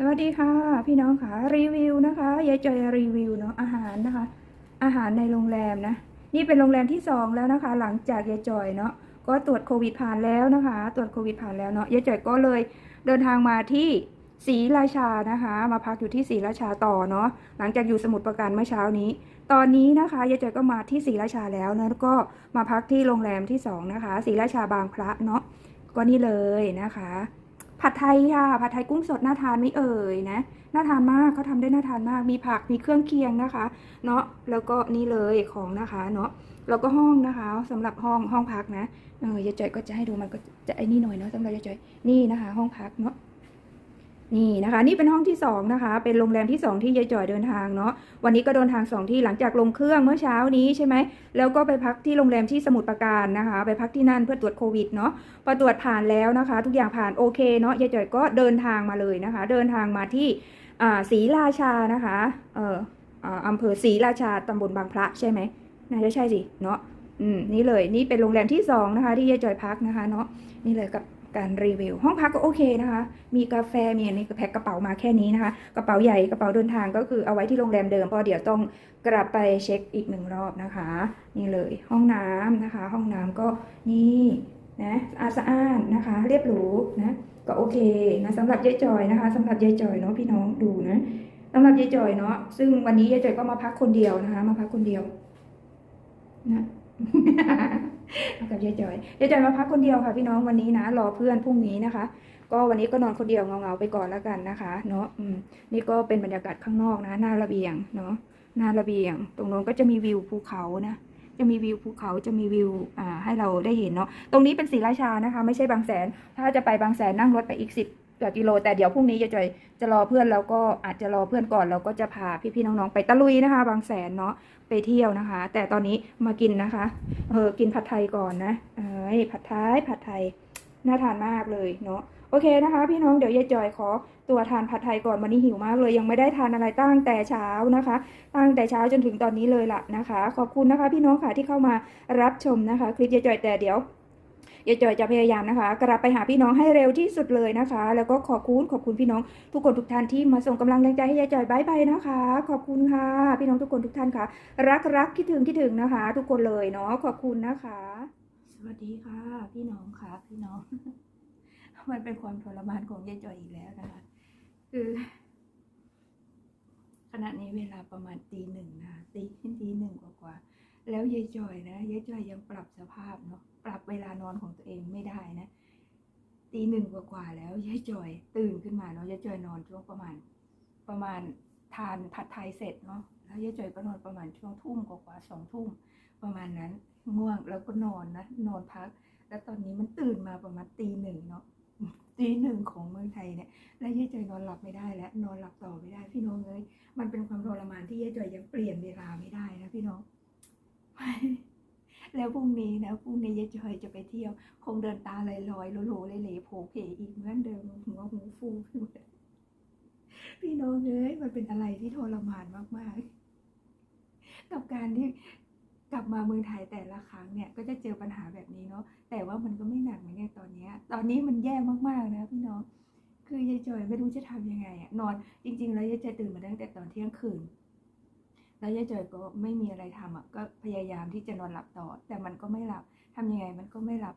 สวัสดีค่ะพี่น้องค่ะรีวิวนะคะยายจอยรีวิวเนาะอาหารนะคะ อาหารในโรงแรมนะ นี่เป็นโรงแรมที่สองแล้วนะคะ หลังจากยายจอยเนาะก็ตรวจโควิดผ่านแล้วนะคะ ตรวจโควิดผ่านแล้วเนาะยายจอยก็เลยเดินทางมาที่ศรีราชานะคะ มาพักอยู่ที่ศรีราชาต่อเนาะหลังจากอยู่สมุทรปราการเมื่อเช้านี้ ตอนนี้นะคะยายจอยก็มาที่ศรีราชาแล้วนะก็มาพักที่โรงแรมที่สองนะคะศรีราชาบางพระเนาะก็นี่เลยนะคะ ผัดไทยค่ะ ผัดไทยกุ้งสดน่าทานไม่เอ่ยนะ น่าทานมากเขาทำได้น่าทานมาก มีผัก มีเครื่องเคียงนะคะ เนาะแล้วก็นี่เลยของนะคะ เนาะแล้วก็ห้องนะคะสำหรับห้องห้องพักนะ เออยายจ่อยก็จะให้ดูมันก็จะไอ้นี่หน่อยเนาะสำหรับยายจ่อย นี่นะคะ ห้องพักเนาะ นี่นะคะ นี่เป็นห้องที่สองนะคะ เป็นโรงแรมที่สองที่ยายจ่อยเดินทางเนาะวันนี้ก็เดินทางสองที่หลังจากลงเครื่องเมื่อเช้านี้ใช่ไหมแล้วก็ไปพักที่โรงแรมที่สมุทรปราการนะคะ ไปพักที่นั่นเพื่อตรวจโควิดเนาะพอตรวจผ่านแล้วนะคะ ทุกอย่างผ่านโอเคเนาะยายจ่อยก็เดินทางมาเลยนะคะ เดินทางมาที่ศรีราชานะคะเอออำเภอศรีราชาตำบลบางพระใช่ไหมน่าจะใช่สิเนาะอืมนี่เลยนี่เป็นโรงแรมที่สองนะคะ ที่ยายจ่อยพักนะคะเนาะนี่เลยกับ การรีวิว ห้องพักก็โอเคนะคะ มีกาแฟมีอันนี้ก็แพ็คกระเป๋ามาแค่นี้นะคะ กระเป๋าใหญ่กระเป๋าเดินทางก็คือเอาไว้ที่โรงแรมเดิมเพราะเดี๋ยวต้องกลับไปเช็คอีกหนึ่งรอบนะคะ นี่เลยห้องน้ำนะคะ ห้องน้ำก็นี่นะอาสะอานนะคะ เรียบหรูนะก็โอเคนะสำหรับยายจอยนะคะสำหรับยายจอยเนาะพี่น้องดูนะสำหรับยายจอยเนาะซึ่งวันนี้ยายจอยก็มาพักคนเดียวนะคะ มาพักคนเดียวนะ กับยายจอยยายจอยมาพักคนเดียวค่ะ พี่น้องวันนี้นะรอเพื่อนพรุ่งนี้นะคะ ก็วันนี้ก็นอนคนเดียวเงาๆไปก่อนแล้วกันนะคะ เนาะอืมนี่ก็เป็นบรรยากาศข้างนอกนะ หน้าระเบียงเนาะหน้าระเบียง ตรงโน้นก็จะมีวิวภูเขานะจะมีวิวภูเขาจะมีวิวอ่าให้เราได้เห็นเนาะตรงนี้เป็นศรีราชานะคะ ไม่ใช่บางแสน ถ้าจะไปบางแสนนั่งรถไปอีกสิบ กว่ากิโล แต่เดี๋ยวพรุ่งนี้จะจอยจะรอเพื่อนแล้วก็อาจจะรอเพื่อนก่อนแล้วก็จะพาพี่ๆน้องๆ ไปตะลุยนะคะ บางแสนเนาะไปเที่ยวนะคะ แต่ตอนนี้มากินนะคะเออกินผัดไทยก่อนนะเอ้ยผัดไทยผัดไทยน่าทานมากเลยเนาะโอเคนะคะ พี่น้องเดี๋ยวยายจอยขอตัวทานผัดไทยก่อนวันนี้หิวมากเลยยังไม่ได้ทานอะไรตั้งแต่เช้านะคะ ตั้งแต่เช้าจนถึงตอนนี้เลยล่ะนะคะ ขอบคุณนะคะ พี่น้องค่ะที่เข้ามารับชมนะคะ คลิปยายจอยแต่เดี๋ยว ยายจอยจะพยายามนะคะ กลับไปหาพี่น้องให้เร็วที่สุดเลยนะคะ แล้วก็ขอบคุณขอบคุณพี่น้อง ทุกคนทุกท่านที่มาส่งกำลังแรงใจให้ยายจอยบายบายนะคะ ขอบคุณค่ะ พี่น้องทุกคนทุกท่านค่ะ รักรักคิดถึงคิดถึงนะคะ ทุกคนเลยเนาะขอบคุณนะคะ สวัสดีค่ะ พี่น้องค่ะ พี่น้อง มันเป็นความทรมานของยายจอยอีกแล้วนะคะ คือขณะนี้เวลาประมาณตีหนึ่งนะคะตีตีหนึ่งกว่าๆแล้วยายจอยนะยายจอยยังปรับสภาพเนาะปรับเวลานอนของตัวเองไม่ได้นะตีหนึ่งกว่าๆแล้วยายจอยตื่นขึ้นมาเนาะยายจอยนอนช่วงประมาณ ประมาณทานผัดไทยเสร็จเนาะแล้วยายจอยก็นอนประมาณช่วงทุ่มกว่าๆสองทุ่มประมาณนั้นง่วงแล้วก็นอนนะนอนพัก แล้วตอนนี้มันตื่นมาประมาณตีหนึ่งเนาะตีหนึ่งของเมืองไทยเนี่ยแล้วยายจอยนอนหลับไม่ได้แล้วนอนหลับต่อไม่ได้พี่น้องเอ้ยมันเป็นความทรมานที่ยายจอยยังเปลี่ยนเวลาไม่ได้นะพี่น้อง แล้วพรุ่งนี้นะพรุ่งนี้ยายจอยจะไปเที่ยว คงเดินตาลอยลอยๆโลเหลๆโผเพอีกเหมือนเดิมหัวหูฟูไปหมดพี่น้องเอ้ยมันเป็นอะไรที่ทรมานมากๆ กับการที่กลับมาเมืองไทยแต่ละครั้งเนี่ย ก็จะเจอปัญหาแบบนี้เนาะแต่ว่ามันก็ไม่หนักเหมือนเนี่ยตอนนี้ตอนนี้มันแย่มากๆนะพี่น้องคือยายจอยไม่รู้จะทำยังไงอะนอนจริง ๆ แล้วยายจอยตื่นมาตั้งแต่ตอนเที่ยงคืน แล้วยายจอยก็ไม่มีอะไรทำอะก็พยายามที่จะนอนหลับต่อ แต่มันก็ไม่หลับทำยังไงมันก็ไม่หลับ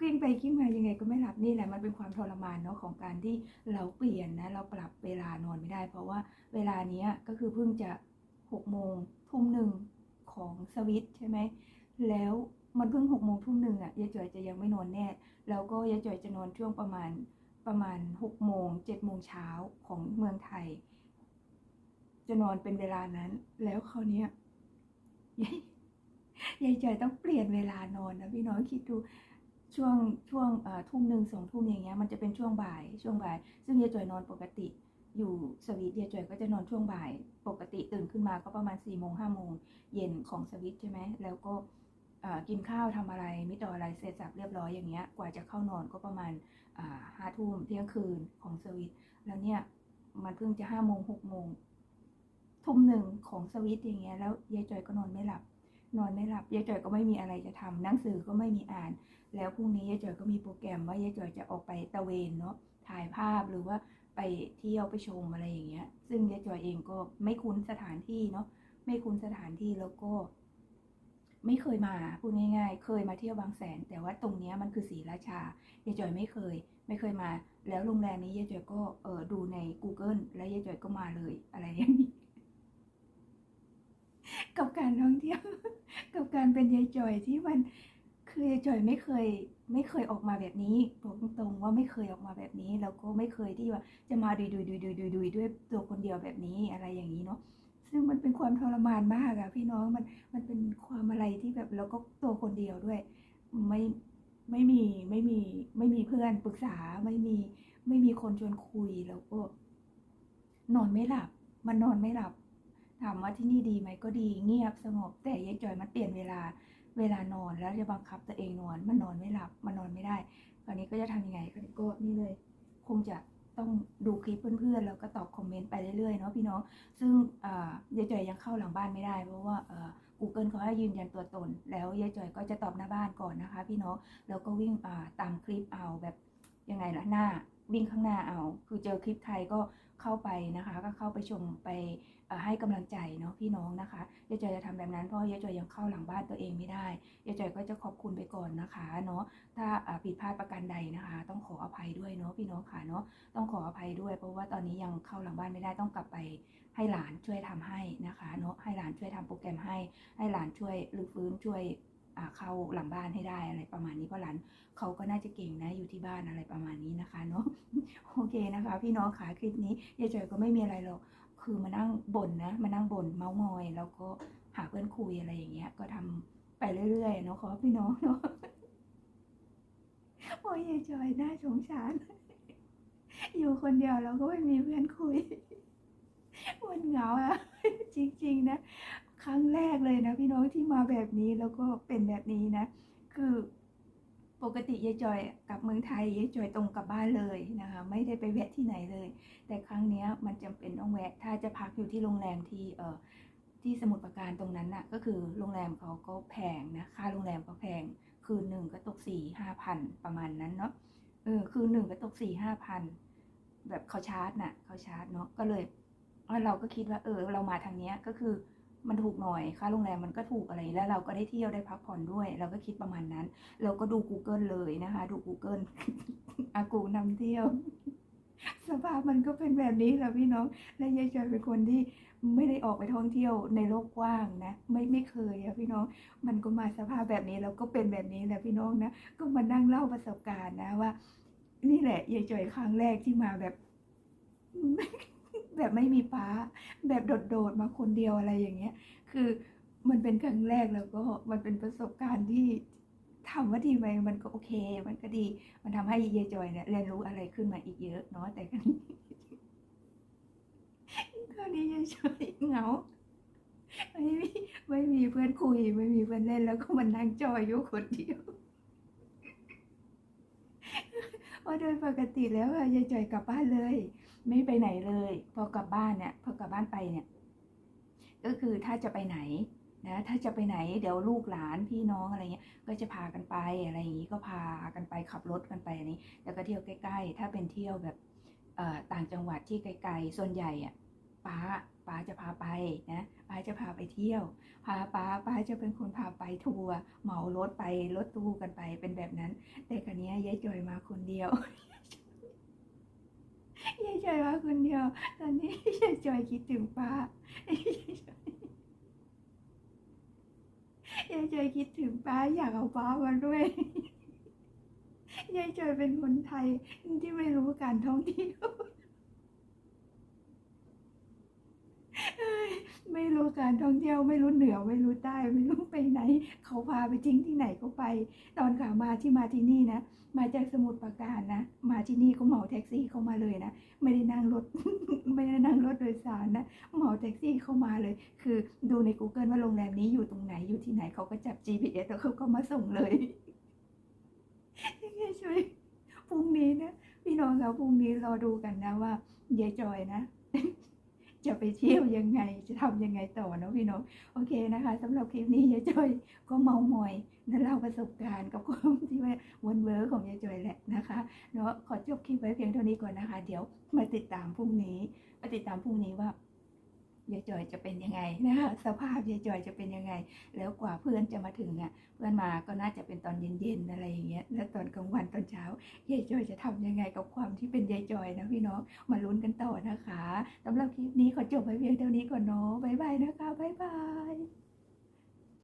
กิ้งไปกิ้งมายังไงก็ไม่หลับนี่แหละมันเป็นความทรมานเนาะของการที่เราเปลี่ยนนะเราปรับเวลานอนไม่ได้ เพราะว่าเวลานี้ก็คือเพิ่งจะหกโมงทุ่มหนึ่งของสวิตใช่ไหมแล้วมันเพิ่งหกโมงทุ่มหนึ่งอะยายจอยจะยังไม่นอนแน่แล้วก็ยายจอยจะนอนช่วงประมาณประมาณหกโมงเจ็ดโมงเช้าของเมืองไทย จะนอนเป็นเวลานั้น แล้วคราวนี้ยายยายจอยต้องเปลี่ยนเวลานอนนะพี่น้องคิดดูช่วงช่วงทุ่มหนึ่งสองทุ่มอย่างเงี้ยมันจะเป็นช่วงบ่ายช่วงบ่าย ซึ่งยายจอยนอนปกติ อยู่สวีทยายจอยก็จะนอนช่วงบ่าย ปกติตื่นขึ้นมาก็ประมาณสี่โมงห้าโมงเย็นของสวิตใช่ไหมแล้วก็กินข้าวทำอะไรมิต่ออะไรเสร็จสับเรียบร้อยอย่างเงี้ยกว่าจะเข้านอนก็ประมาณอ่าห้าทุ่มเที่ยงคืนของสวิตแล้วเนี่ยมันเพิ่งจะห้าโมงหกโมง ทุ่มหนึ่งของสวิตอย่างเงี้ยแล้วยายจอยก็นอนไม่หลับ นอนไม่หลับยายจอยก็ไม่มีอะไรจะทำหนังสือก็ไม่มีอ่าน แล้วพรุ่งนี้ยายจอยก็มีโปรแกรมว่ายายจอยจะออกไปตะเวนเนาะถ่ายภาพหรือว่าไปเที่ยวไปชมอะไรอย่างเงี้ย ซึ่งยายจอยเองก็ไม่คุ้นสถานที่เนาะไม่คุ้นสถานที่แล้วก็ ไม่เคยมาพูดง่าย ๆ เคยมาเที่ยวบางแสน แต่ว่าตรงเนี้ยมันคือศรีราชายายจอยไม่เคย ไม่เคยมา แล้วโรงแรมนี้ยายจอยก็เออดูใน Google แล้วยายจอยก็มาเลยอะไรอย่างนี้ กับการท่องเที่ยว กับการเป็นยายจอยที่มันคือยายจอยไม่เคย ไม่เคยออกมาแบบนี้บอกตรงๆว่าไม่เคยออกมาแบบนี้ แล้วก็ไม่เคยที่ว่าจะมาดุยดุยดุยดุยดุยดุยด้วยตัวคนเดียวแบบนี้อะไรอย่างนี้เนาะซึ่งมันเป็นความทรมานมากอะพี่น้องมันมันเป็นความอะไรที่แบบแล้วก็ตัวคนเดียวด้วย ไม่ไม่มีไม่มีไม่มีเพื่อนปรึกษาไม่มีไม่มีคนชวนคุยแล้วก็ นอนไม่หลับ มันนอนไม่หลับ ถามว่าที่นี่ดีไหมก็ดีเงียบสงบ แต่ยายจอยมันเปลี่ยนเวลาเวลานอนแล้วจะบังคับตัวเองนอน มันนอนไม่หลับมันนอนไม่ได้คราวนี้ก็จะทำยังไงคราวนี้ก็นี่เลย คงจะต้องดูคลิปเพื่อนๆแล้วก็ตอบคอมเมนต์ไปเรื่อยๆเนาะพี่น้อง ซึ่งยายจอยยังเข้าหลังบ้านไม่ได้ เพราะว่าเอ่อ Google เขาให้ยืนยันตัวตน แล้วยายจอยก็จะตอบหน้าบ้านก่อนนะคะ พี่น้องแล้วก็วิ่งอ่าตามคลิปเอาแบบยังไงล่ะหน้าวิ่งข้างหน้าเอา คือเจอคลิปไทยก็เข้าไปนะคะ ก็เข้าไปชมไป ให้กำลังใจเนาะพี่น้องนะคะยายจอยจะทำแบบนั้นเพราะยายจอยยังเข้าหลังบ้านตัวเองไม่ได้ยายจอยก็จะขอบคุณไปก่อนนะคะเนาะถ้าผิดพลาดประการใดนะคะ ต้องขออภัยด้วยเนาะพี่น้องค่ะเนาะต้องขออภัยด้วย เพราะว่าตอนนี้ยังเข้าหลังบ้านไม่ได้ต้องกลับไปให้หลานช่วยทำให้นะคะเนาะให้หลานช่วยทำโปรแกรมให้ ให้หลานช่วยรื้อฟื้นช่วยเข้าหลังบ้านให้ได้อะไรประมาณนี้เพราะหลานเขาก็น่าจะเก่งนะอยู่ที่บ้านอะไรประมาณนี้นะคะเนาะโอเคนะคะ พี่น้องค่ะคลิปนี้ยายจอยก็ไม่มีอะไรหรอก คือมานั่งบ่นนะมานั่งบ่นเมาส์มอย แล้วก็หาเพื่อนคุยอะไรอย่างเงี้ย ก็ทำไปเรื่อยๆเนาะขอพี่น้องเนาะโอ้ยจอยน่าสงสาร อยู่คนเดียวแล้วก็ไม่มีเพื่อนคุยมันเหงาอะจริง ๆ นะ ครั้งแรกเลยนะพี่น้องที่มาแบบนี้แล้วก็เป็นแบบนี้นะ คือ ปกติยายจอยกลับเมืองไทยยายจอยตรงกลับบ้านเลยนะคะไม่ได้ไปแวะที่ไหนเลย แต่ครั้งนี้มันจำเป็นต้องแวะ ถ้าจะพักอยู่ที่โรงแรมที่เอ่อที่สมุทรปราการตรงนั้นน่ะก็คือโรงแรมเขาก็แพงนะค่าโรงแรมก็แพง คืนหนึ่งก็ตกสี่ห้าพันประมาณนั้นเนาะเออคืนหนึ่งก็ตกสี่ห้าพันแบบเขาชาร์จน่ะเขาชาร์จเนาะก็เลยเออเราก็คิดว่าเออเรามาทางเนี้ยก็คือ มันถูกหน่อยค่าโรงแรมมันก็ถูกอะไร แล้วเราก็ได้เที่ยวได้พักผ่อนด้วย เราก็คิดประมาณนั้น เราก็ดู Google เลยนะคะ ดู Google อากูนำเที่ยว สภาพมันก็เป็นแบบนี้แหละพี่น้อง และยายจอยเป็นคนที่ไม่ได้ออกไปท่องเที่ยวในโลกกว้างนะ ไม่ไม่เคยอะพี่น้อง มันก็มาสภาพแบบนี้แล้วก็เป็นแบบนี้แหละพี่น้องนะ ก็มานั่งเล่าประสบการณ์นะว่า นี่แหละยายจอยครั้งแรกที่มาแบบ แบบไม่มีป้า แบบโดดๆมาคนเดียวอะไรอย่างเงี้ย คือมันเป็นครั้งแรกแล้วก็มันเป็นประสบการณ์ที่ถามว่าดีไหมมันก็โอเค มันก็ดี มันทำให้เยายจอยเนี่ยเรียนรู้อะไรขึ้นมาอีกเยอะเนาะแต่ครั้นี้คราวนี้เยายจอยเหงาไม่มีไม่มีเพื่อนคุย ไม่มีเพื่อนเล่นแล้วก็มันนั่งจอยอยู่คนเดียวเพราะโดยปกติแล้วยายจอยกลับบ้านเลย ไม่ไปไหนเลย พอกลับบ้านเนี่ย พอกลับบ้านไปเนี่ย ก็คือถ้าจะไปไหนนะถ้าจะไปไหนเดี๋ยวลูกหลานพี่น้องอะไรเงี้ย ก็จะพากันไปอะไรอย่างนี้ก็พากันไปขับรถกันไปอันนี้ แล้วก็เที่ยวใกล้ๆ ถ้าเป็นเที่ยวแบบเอ่อต่างจังหวัดที่ไกลๆ ส่วนใหญ่อะป้าป้าจะพาไปนะป้าจะพาไปเที่ยว พาป้าป้าจะเป็นคนพาไปทัวร์เหมารถไปรถตู้กันไปเป็นแบบนั้น แต่ครั้นี้ยยายจอยมาคนเดียว ยายจอยว่าคนเดียว ตอนนี้ยายจอยคิดถึงป้ายายจอยคิดถึงป้าอยากเอาป้ามาด้วยยายจอยเป็นคนไทยที่ไม่รู้การท่องเที่ยว เอ้ย ไม่รู้การท่องเที่ยวไม่รู้เหนือไม่รู้ใต้ไม่รู้ไปไหน เขาพาไปทิ้งที่ไหนก็ไป ตอนขามาที่มาที่นี่นะมาจากสมุทรปราการนะมาที่นี่ก็เหมาแท็กซี่เข้ามาเลยนะไม่ได้นั่งรถไม่ได้นั่งรถโดยสารนะเหมาแท็กซี่เข้ามาเลย คือดูใน Google ว่าโรงแรมนี้อยู่ตรงไหนอยู่ที่ไหนเขาก็จับ GPS แล้วเขาก็มาส่งเลยยังไงช่วยพรุ่งนี้นะพี่น้องเราพรุ่งนี้รอดูกันนะว่ายายจอยนะ จะไปเที่ยวยังไง จะทำยังไงต่อเนาะพี่น้องโอเคนะคะสำหรับคลิปนี้ยายจอยก็เมามอยและเล่าประสบการณ์กับความที่ว่าวนเวอร์ของยายจอยแหละนะคะเนาะขอจบคลิปไว้เพียงเท่านี้ก่อนนะคะ เดี๋ยวมาติดตามพรุ่งนี้มาติดตามพรุ่งนี้ว่า ยายจอยจะเป็นยังไงนะคะสภาพยายจอยจะเป็นยังไง แล้วกว่าเพื่อนจะมาถึงอะ เพื่อนมาก็น่าจะเป็นตอนเย็นๆอะไรอย่างเงี้ย แล้วตอนกลางวันตอนเช้ายายจอยจะทำยังไงกับความที่เป็นยายจอยนะพี่น้องมาลุ้นกันต่อนะคะสำหรับคลิปนี้ขอจบไว้เพียงเท่านี้ก่อนเนาะบ๊ายบายนะคะบ๊ายบาย